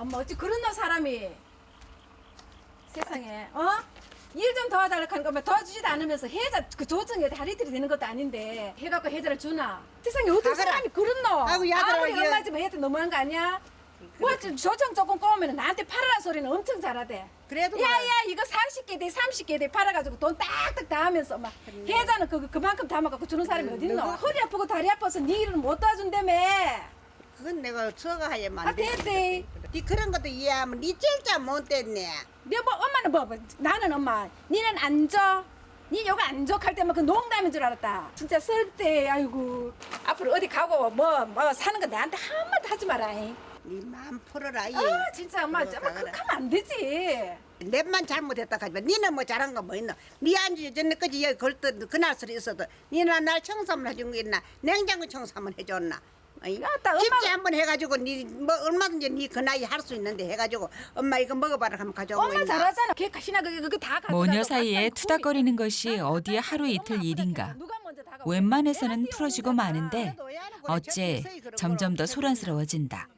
엄마 어찌 그런 놈 사람이. 세상에 어? 일 좀 도와달라고 하는 거면 도와주지도 않으면서 해자 그 조정에 다리들이 되는 것도 아닌데. 해갖고 해자를 주나? 세상에 어떤 하거라. 사람이 그런 놈? 아이고, 야들아, 아무리 이게. 엄마 집 해도 너무한 거 아니야? 뭐 저- 조정 조금 꼬우면 나한테 팔아라 소리는 엄청 잘하대. 그래도 뭐. 야야 이거 40개 돼 30개 돼 팔아가지고 돈 딱딱 다 하면서 막 해자는 그, 그만큼 담아갖고 주는 사람이 어딨노? 너가- 허리 아프고 다리 아파서 네 일을 못 도와준다며 그건 내가 저가 하야만 아 됐대 네 그런 것도 이해하면 네 제일 잘 못됐네. 네, 뭐 엄마는 뭐, 뭐 나는 엄마 니는 안 줘? 니 요거 안 줘? 할 때만 그 농담인 줄 알았다 진짜 쓸때 아이고 앞으로 어디 가고 뭐, 뭐 사는 거 나한테 한마디 하지 마라 잉. 네 마음 풀어라. 이. 아 진짜 엄마 그래. 그렇게 하면 안 되지 내만 잘못했다 하지만 니는 뭐 잘한 거 뭐 있노? 니 안주 전에까지 여기 걸때 그날 소리 있어도 니는 날 청소 한번 해준 거 있나? 냉장고 청소 한번 해줬나? 어이? 아따, 엄마- 김치 한번 해가지고 니뭐 얼마든지 니 그 나이 할 수 있는데 해가지고 엄마 이거 먹어봐라 하면 가져온 거 엄마 있나? 잘하잖아 걔 가시나 그게 그게 다 가져가고 모녀 사이에 투닥거리는. 것이 어디에 하루 이틀 일인가. 다가오고. 웬만해서는 거야. 마는데 거야? 어째 점점 더. 소란스러워진다.